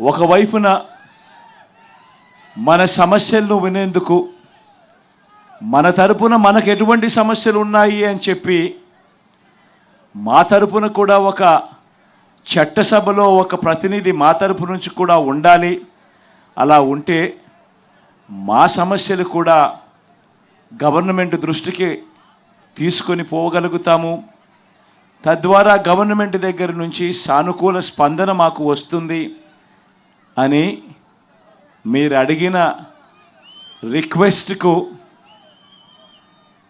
ఒకవైపున మన సమస్యలను వినేందుకు మన తరపున మనకు ఎటువంటి సమస్యలు ఉన్నాయి అని చెప్పి మా తరపున కూడా ఒక చట్టసభలో ఒక ప్రతినిధి మా తరపు నుంచి కూడా ఉండాలి. అలా ఉంటే మా సమస్యలు కూడా గవర్నమెంట్ దృష్టికి తీసుకొని పోగలుగుతాము. తద్వారా గవర్నమెంట్ దగ్గర నుంచి సానుకూల స్పందన మాకు వస్తుంది. అని మీరు అడిగిన రిక్వెస్ట్కు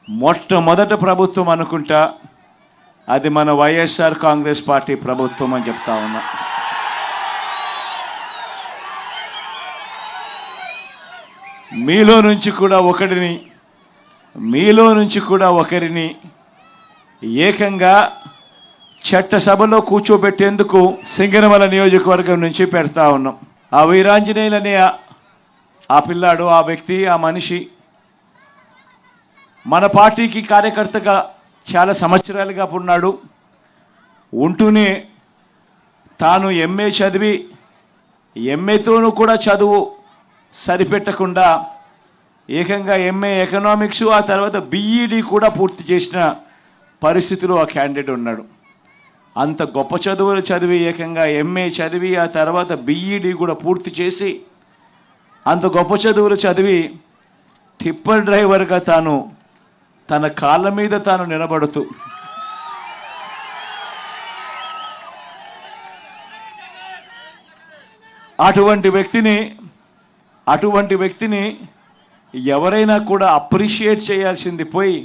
మొట్టమొదట ప్రభుత్వం అనుకుంటా అది మన వైఎస్ఆర్ కాంగ్రెస్ పార్టీ ప్రభుత్వం అని చెప్తా ఉన్నా. మీలో నుంచి కూడా ఒకరిని మీలో నుంచి కూడా ఒకరిని ఏకంగా చట్టసభలో కూర్చోబెట్టేందుకు సింగనమల నియోజకవర్గం నుంచి పెడతా ఉన్నాం. ఆ వీరాంజనేయులనే ఆ- పిల్లాడు ఆ వ్యక్తి ఆ మనిషి మన పార్టీకి కార్యకర్తగా చాలా సంవత్సరాలుగా ఉన్నాడు. ఉంటూనే తాను ఎంఏ చదివి ఎంఏతోనూ కూడా చదువు సరిపెట్టకుండా ఏకంగా ఎంఏ ఎకనామిక్స్ ఆ తర్వాత బీఈడి కూడా పూర్తి చేసిన పరిస్థితిలో ఆ క్యాండిడేట్ ఉన్నాడు. అంత గొప్ప చదువులు చదివి ఏకంగా ఎంఏ చదివి ఆ తర్వాత బీఈడి కూడా పూర్తి చేసి అంత గొప్ప చదువులు చదివి టిప్పర్ డ్రైవర్గా తాను తన కాళ్ళ మీద తాను నిలబడుతూ అటువంటి వ్యక్తిని అటువంటి వ్యక్తిని ఎవరైనా కూడా అప్రిషియేట్ చేయాల్సింది పోయి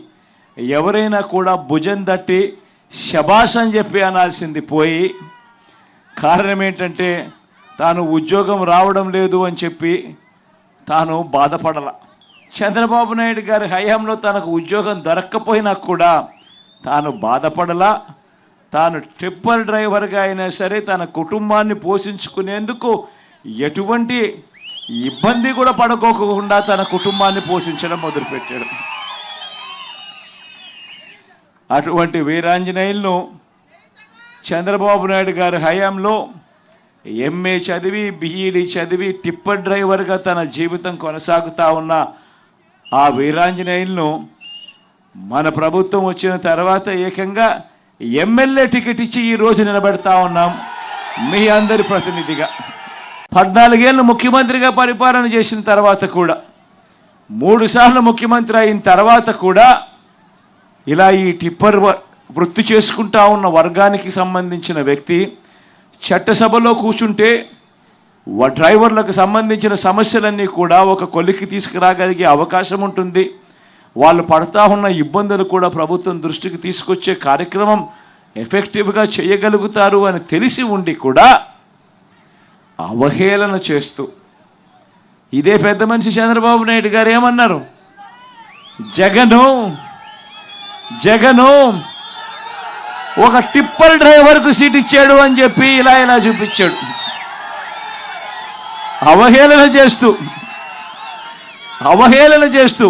ఎవరైనా కూడా భుజం తట్టి శబాష్ అని చెప్పి అనాల్సింది పోయి కారణం ఏంటంటే తాను ఉద్యోగం రావడం లేదు అని చెప్పి తాను బాధపడల. చంద్రబాబు నాయుడు గారి హయాంలో తనకు ఉద్యోగం దొరక్కపోయినా కూడా తాను బాధపడలా. తాను ట్రిప్పర్ డ్రైవర్గా అయినా సరే తన కుటుంబాన్ని పోషించుకునేందుకు ఎటువంటి ఇబ్బంది కూడా పడుకోకుండా తన కుటుంబాన్ని పోషించడం మొదలుపెట్టాడు. అటువంటి వీరాంజనేయులను చంద్రబాబు నాయుడు గారి హయాంలో ఎంఏ చదివి బిఈడి చదివి టిప్పర్ డ్రైవర్గా తన జీవితం కొనసాగుతా ఉన్న ఆ వీరాంజనేయులను మన ప్రభుత్వం వచ్చిన తర్వాత ఏకంగా ఎమ్మెల్యే టికెట్ ఇచ్చి ఈ రోజు నిలబెడతా ఉన్నాం. మీ అందరి ప్రతినిధిగా. పద్నాలుగేళ్ళు ముఖ్యమంత్రిగా పరిపాలన చేసిన తర్వాత కూడా మూడు సార్లు ముఖ్యమంత్రి అయిన తర్వాత కూడా ఇలా ఈ టిప్పర్ వ- వృత్తి చేసుకుంటా ఉన్న వర్గానికి సంబంధించిన వ్యక్తి చట్టసభలో కూర్చుంటే డ్రైవర్లకు సంబంధించిన సమస్యలన్నీ కూడా ఒక కొలిక్కి తీసుకురాగలిగే అవకాశం ఉంటుంది. వాళ్ళు పడతా ఉన్న ఇబ్బందులు కూడా ప్రభుత్వం దృష్టికి తీసుకొచ్చే కార్యక్రమం ఎఫెక్టివ్గా చేయగలుగుతారు అని తెలిసి ఉండి కూడా అవహేళన చేస్తూ. ఇదే పెద్ద మనిషి చంద్రబాబు నాయుడు గారు ఏమన్నారు? జగను జగను ఒక టిప్పర్ డ్రైవర్కు సీట్ ఇచ్చాడు అని చెప్పి ఇలా ఇలా చూపించాడు. అవహేళన చేస్తూ అవహేళన చేస్తూ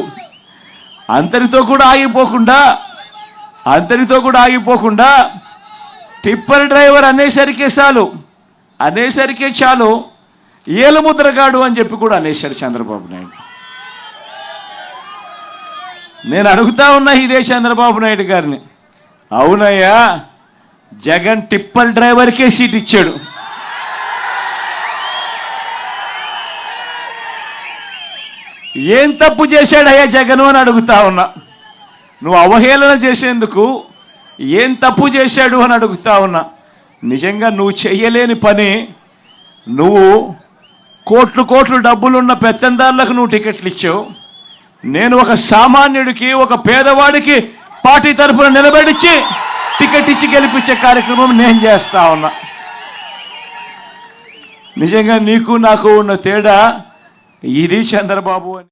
అంతరితో కూడా ఆగిపోకుండా అంతరితో కూడా ఆగిపోకుండా టిప్పర్ డ్రైవర్ అనేసరికే చాలు అనేసరికే చాలు ఏలుముద్రగాడు అని చెప్పి కూడా అనేశారు చంద్రబాబు నాయుడు. నేను అడుగుతా ఉన్నా ఇదే చంద్రబాబు నాయుడు గారిని. అవునయ్యా జగన్ టిప్పల్ డ్రైవర్కే సీట్ ఇచ్చాడు. ఏం తప్పు చేశాడయ్యా జగన్ అని అడుగుతా ఉన్నా. నువ్వు అవహేళన చేసేందుకు ఏం తప్పు చేశాడు అని అడుగుతా ఉన్నా. నిజంగా నువ్వు చెయ్యలేని పని నువ్వు కోట్లు కోట్లు డబ్బులున్న పెత్తందారులకు నువ్వు టికెట్లు ఇచ్చావు. నేను ఒక సామాన్యుడికి ఒక పేదవాడికి పార్టీ తరఫున నిలబెడిచ్చి టికెట్ ఇచ్చి గెలిపించే కార్యక్రమం నేను చేస్తా ఉన్నా. నిజంగా నీకు నాకు ఉన్న తేడా ఇది చంద్రబాబు అని.